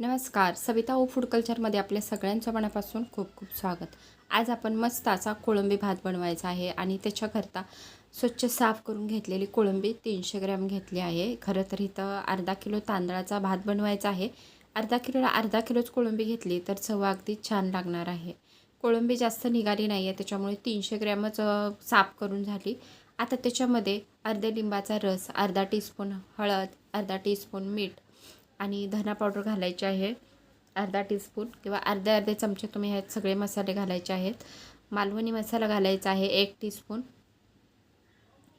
नमस्कार. सविता ओ फूड कल्चरमध्ये आपल्या सगळ्यांचं मनापासून खूप खूप स्वागत. आज आपण मस्त असा कोळंबी भात बनवायचा आहे आणि त्याच्याकरता स्वच्छ साफ करून घेतलेली कोळंबी तीनशे ग्रॅम घेतली आहे. खरं तर इथं अर्धा किलो तांदळाचा भात बनवायचा आहे. अर्धा किलोला अर्धा किलोच कोळंबी घेतली तर चव अगदी छान लागणार आहे. कोळंबी जास्त निघाली नाही आहे त्याच्यामुळे तीनशे ग्रॅमच साफ करून झाली. आता त्याच्यामध्ये अर्ध्या लिंबाचा रस अर्धा टीस्पून हळद अर्धा टीस्पून मीठ आणि धना पावडर घालायचे आहे. अर्धा टीस्पून किंवा अर्धे अर्धे चमचे तुम्ही ह्यात सगळे मसाले घालायचे आहेत. मालवणी मसाला घालायचा आहे एक टीस्पून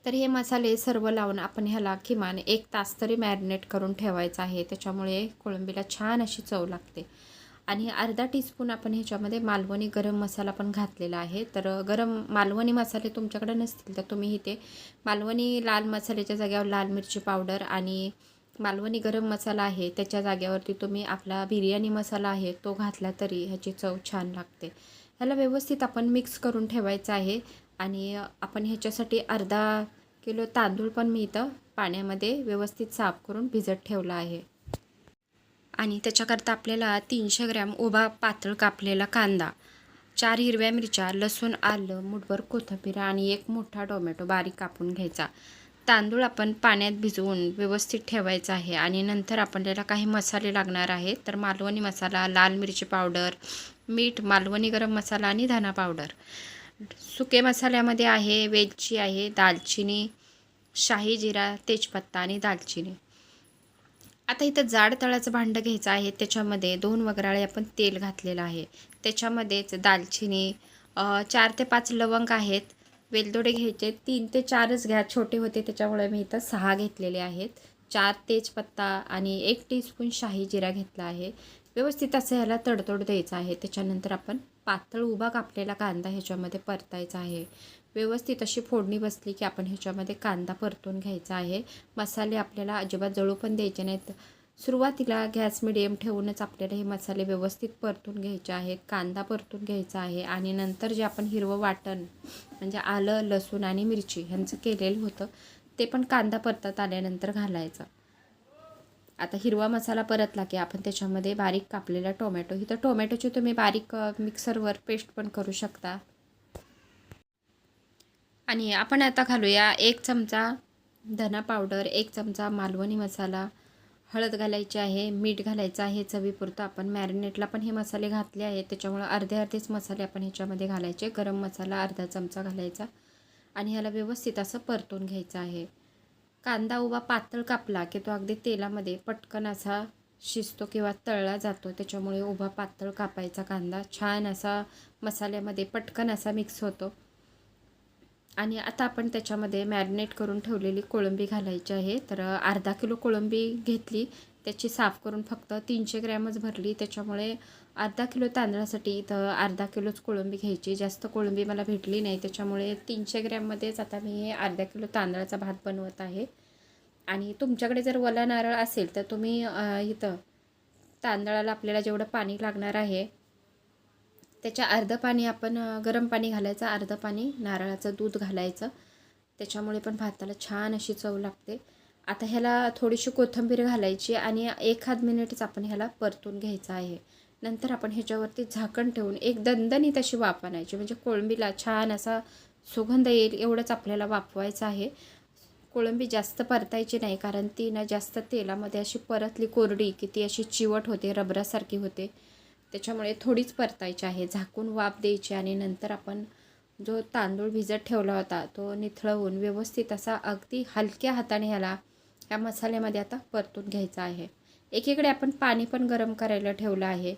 तर हे मसाले सर्व लावून आपण ह्याला किमान एक तास तरी मॅरिनेट करून ठेवायचं आहे. त्याच्यामुळे कोळंबीला छान अशी चव लागते. आणि अर्धा टीस्पून आपण ह्याच्यामध्ये मालवणी गरम मसाला पण घातलेला आहे. तर गरम मालवणी मसाले तुमच्याकडे नसतील तर तुम्ही इथे मालवणी लाल मसाल्याच्या जाग्यावर लाल मिरची पावडर आणि मालवणी गरम मसाला आहे त्याच्या जाग्यावरती तुम्ही आपला बिर्याणी मसाला आहे तो घातला तरी ह्याची चव छान लागते. ह्याला व्यवस्थित आपण मिक्स करून ठेवायचं आहे आणि आपण ह्याच्यासाठी अर्धा किलो तांदूळ पण मी इथं पाण्यामध्ये व्यवस्थित साफ करून भिजत ठेवला आहे. आणि त्याच्याकरता आपल्याला तीनशे ग्रॅम उभा पातळ कापलेला कांदा चार हिरव्या मिरच्या लसूण आलं मुठभर कोथिंबीर आणि एक मोठा टोमॅटो बारीक कापून घ्यायचा. तांदूळ आपण पाण्यात भिजवून व्यवस्थित ठेवायचा आहे आणि नंतर आपल्याला काही मसाले लागणार आहेत. तर मालवणी मसाला लाल मिरची पावडर मीठ मालवणी गरम मसाला आणि धना पावडर. सुके मसाल्यामध्ये आहे वेलची आहे दालचिनी शाही जिरा तेजपत्ता आणि दालचिनी. आता इथं जाड तळाचं भांडं घ्यायचं आहे. त्याच्यामध्ये दोन वगराळे आपण तेल घातलेलं आहे. त्याच्यामध्येच दालचिनी चार ते पाच लवंग आहेत. वेलदोडे घ्यायचे. तीन ते चारच घ्या छोटे होते त्याच्यामुळे मी इथं सहा घेतलेले आहेत. चार तेजपत्ता आणि एक टीस्पून शाही जिरा घेतला आहे. व्यवस्थित असं ह्याला तडतोड द्यायचं आहे. त्याच्यानंतर आपण पातळ उभा कापलेला कांदा ह्याच्यामध्ये परतायचा आहे. व्यवस्थित अशी फोडणी बसली की आपण ह्याच्यामध्ये कांदा परतून घ्यायचा आहे. मसाले आपल्याला अजिबात जळू पण द्यायचे नाहीत. सुरुवातीला गॅस मिडियम ठेवूनच आपल्याला हे मसाले व्यवस्थित परतून घ्यायचे आहेत कांदा परतून घ्यायचा आहे आणि नंतर जे आपण हिरवं वाटण म्हणजे आलं लसूण आणि मिरची ह्यांचं केलेलं होतं ते पण कांदा परतत आल्यानंतर घालायचं. आता हिरवा मसाला परतला की आपण त्याच्यामध्ये बारीक कापलेला टोमॅटो ही तर टोमॅटोची तुम्ही बारीक मिक्सरवर पेस्ट पण करू शकता. आणि आपण आता घालूया एक चमचा धना पावडर एक चमचा मालवणी मसाला हळद घालायची आहे मीठ घालायचं आहे चवीपुरतं आपण मॅरिनेटला पण हे मसाले घातले आहेत. त्याच्यामुळं अर्धे अर्धेच मसाले आपण ह्याच्यामध्ये घालायचे. गरम मसाला अर्धा चमचा घालायचा आणि ह्याला व्यवस्थित असं परतून घ्यायचं आहे. कांदा उभा पातळ कापला की तो अगदी तेलामध्ये पटकन असा शिजतो किंवा तळला जातो. त्याच्यामुळे उभा पातळ कापायचा कांदा छान असा मसाल्यामध्ये पटकन असा मिक्स होतो. आणि आता आपण त्याच्यामध्ये मॅरिनेट करून ठेवलेली कोळंबी घालायची आहे. तर अर्धा किलो कोळंबी घेतली. त्याची साफ करून फक्त तीनशे ग्रॅमच भरली. त्याच्यामुळे अर्धा किलो तांदळासाठी इथं अर्धा किलोच कोळंबी घ्यायची. जास्त कोळंबी मला भेटली नाही. त्याच्यामुळे तीनशे ग्रॅममध्येच आता मी हे अर्धा किलो तांदळाचा भात बनवत आहे. आणि तुमच्याकडे जर वला नारळ असेल तर तुम्ही इथं तांदळाला आपल्याला जेवढं पाणी लागणार आहे त्याच्या अर्धं पाणी आपण गरम पाणी घालायचं अर्धं पाणी नारळाचं दूध घालायचं. त्याच्यामुळे पण भाताला छान अशी चव लागते. आता ह्याला थोडीशी कोथिंबीर घालायची आणि एखाद मिनिटच आपण ह्याला परतून घ्यायचं आहे. नंतर आपण ह्याच्यावरती झाकण ठेवून एक दणदणीत अशी वाफ आणायची म्हणजे कोळंबीला छान असा सुगंध येईल एवढंच आपल्याला वाफवायचं आहे. कोळंबी जास्त परतायची नाही कारण ती ना जास्त तेलामध्ये अशी परतली कोरडी की ती अशी चिवट होते रबरासारखी होते. त्याच्यामुळे थोडीच परतायची आहे. झाकून वाफ द्यायची आणि नंतर आपण जो तांदूळ भिजत ठेवला होता तो निथळवून व्यवस्थित असा अगदी हलक्या हाताने ह्याला या मसाल्यामध्ये आता परतून घ्यायचा आहे. एकीकडे आपण पाणी पण गरम करायला ठेवलं आहे.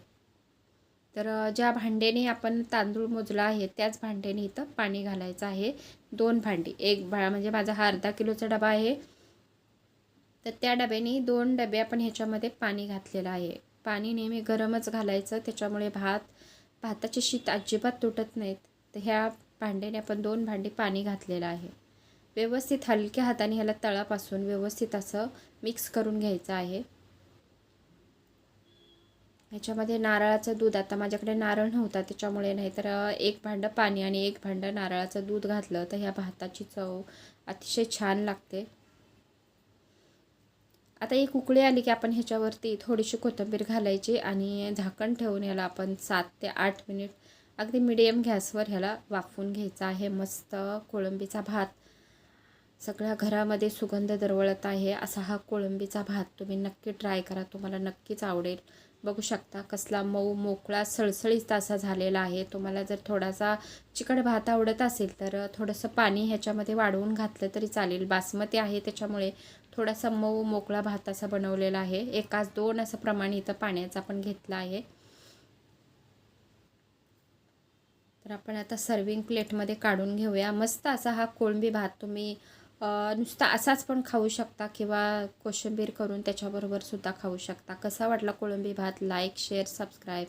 तर ज्या भांड्याने आपण तांदूळ मोजला आहे त्याच भांड्याने इथं पाणी घालायचं आहे. दोन भांडी एक भा म्हणजे माझा हा अर्धा किलोचा डबा आहे. तर त्या डब्याने दोन डबे आपण ह्याच्यामध्ये पाणी घातलेलं आहे. पाणी नेहमी गरमच घालायचं त्याच्यामुळे भात भाताचे शीत अजिबात तुटत नाहीत. तर ह्या भांड्याने आपण दोन भांडी पाणी घातलेलं आहे. व्यवस्थित हलक्या हाताने ह्याला तळापासून व्यवस्थित असं मिक्स करून घ्यायचं आहे. ह्याच्यामध्ये नारळाचं दूध आता माझ्याकडे नारळ नव्हता त्याच्यामुळे नाही तर एक भांडं पाणी आणि एक भांडं नारळाचं दूध घातलं तर ह्या भाताची चव अतिशय छान लागते. आता एक उकळी आली की आपण ह्याच्यावरती थोडीशी कोथिंबीर घालायची आणि झाकण ठेवून याला आपण सात ते आठ मिनिट अगदी मिडियम गॅसवर ह्याला वाफवून घ्यायचा आहे. मस्त कोळंबीचा भात सगळ्या घरामध्ये सुगंध दरवळत आहे. असा हा कोळंबीचा भात तुम्ही नक्की ट्राय करा. तुम्हाला नक्कीच आवडेल. बघू शकता कसला मऊ मोकळा सळसळीत असा झालेला आहे. तुम्हाला जर थोडासा चिकट भात आवडत असेल तर थोडंसं पाणी ह्याच्यामध्ये वाढवून घातलं तरी चालेल. बासमती आहे त्याच्यामुळे थोडासा मऊ मोकळा भात असा बनवलेला आहे. एकाच दोन असं प्रमाण इथं पाण्याचा आपण घेतलं आहे. तर आपण आता सर्विंग प्लेटमध्ये काढून घेऊया. मस्त असा हा कोळंबी भात तुम्ही नुसता असाच पण खाऊ शकता किंवा कोशिंबीर करून त्याच्याबरोबर सुद्धा खाऊ शकता. कसा वाटला कोळंबी भात? Like share subscribe